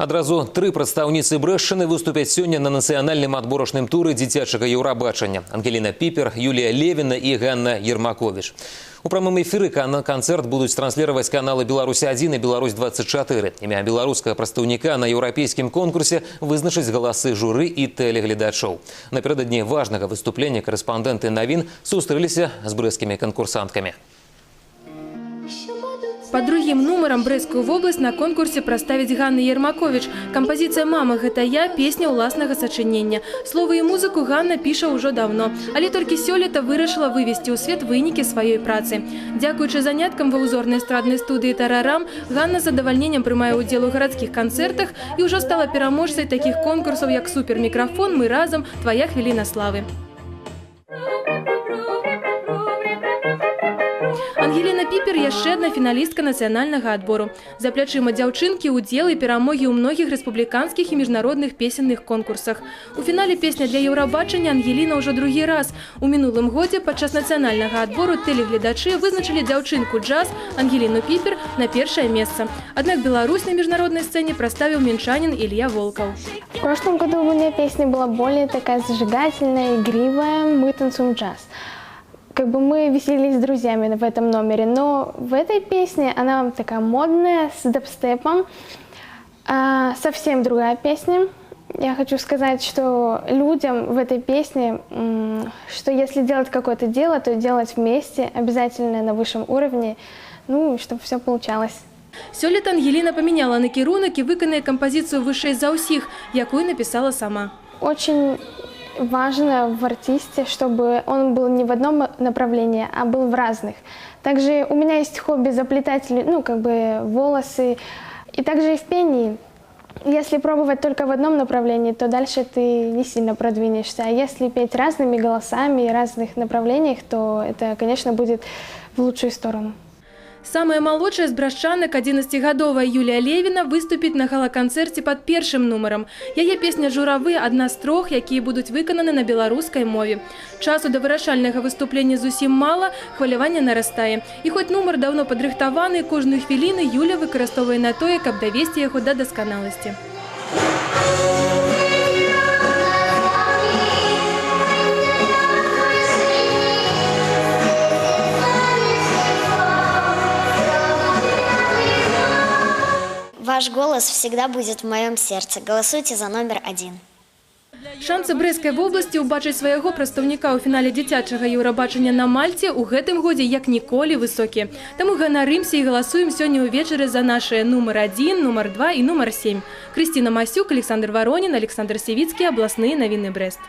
Адразу тры прадстаўніцы брэшчыны выступяць сёння на нацыянальным адборачным туры дзіцячага еўрабачання. Ангеліна Піпер, Юлія Левіна і Ганна Ермаковіч. У прамым эфіры кана канцэрт будуць трансліраваць каналы Беларусь-1 і Беларусь-24. Імя беларускага прадстаўніка на еўрапейскім конкурсе вызначыць галасы журы і тэлегледачоў. Наперададні важнага выступлення корэспандэнты навін сустрэліся з брэскімі канкурсанткамі. По другим нумарам брэскую вобласць на конкурсе праставіць Ганна Ермакович. Кампазіцыя мама гэта я песня ўласнага сачынення. Словы і музыку Ганна піша ўжо давно, але толькі сёлета вырашыла вывесці ў свет вынікі сваёй працы. Дзякуючы заняткам ва ўзорнай эстраднай студыі Тарарам, Ганна з задавальненнем прымае ўдзел у гарадскіх канцэртах і ўжо стала пераможцай такіх конкурсаў як супермікрафон мы разам твая хвіліна славы. Піпер яшчэ адна фіналістка нацыянальнага адбору. За плячыма дзяўчынкі удзел і перамогі ў многіх рэспубліканскіх і міжнародных песенных конкурсах. У фінале песня для еўрабачання Ангеліна ўжо другі раз. У мінулым годзе падчас нацыянальнага адбору тэлегледачы вызначылі дзяўчынку джаз Ангеліну Піпер на першае месца. Аднак Беларусь на міжнароднай сцэне праставіў мінчанін Илья Волкаў. В прошлом году у меня песня была более такая зажигательная, игривая. Мы танцуем джаз. Как бы мы веселились с друзьями в этом номере, но в этой песне она такая модная, с дабстепом. А, совсем другая песня. Я хочу сказать, что людям в этой песне, м, что если делать какое-то дело, то делать вместе, обязательно на высшем уровне, ну, чтобы все получалось. Сёлета Ангеліна памяняла накірунак і выканае кампазіцыю вышэй за ўсіх, якую напісала сама. Очень важно в артисте, чтобы он был не в одном направлении, а был в разных. Также у меня есть хобби заплетать, ну, как бы волосы. И также и в пении. Если пробовать только в одном направлении, то дальше ты не сильно продвинешься. А если петь разными голосами и разных направлениях, то это, конечно, будет в лучшую сторону. Самая малодшая з брашчанак 11гадовая Юлія Левіна выступіць на гала-канцэрце пад першым нумарам. Яе песня журавы адна з трох, якія будуць выкананы на беларускай мове. Часу да вырашальнага выступлення зусім мала, хваляванне нарастае. І хоць нумар даўно падрыхтаваны, кожную хвіліну Юля выкарыстоўвае на тое, каб давесці яго да дасканаласці. Ваш голос всегда будет в моем сердце. Голосуйте за номер один. Шансы брэскай вобласці ўбачыць свайго прадстаўніка ў фінале дзіцячага еўрабачання на мальце ў гэтым годзе як ніколі высокія. Таму ганарымся і галасуем сёння ўвечары за нашыя нумар 1, нумар 2 і нумар 7. Крысціна Масюк, Александр Варонін, Александр Севіцкі, абласныя навіны Брэст.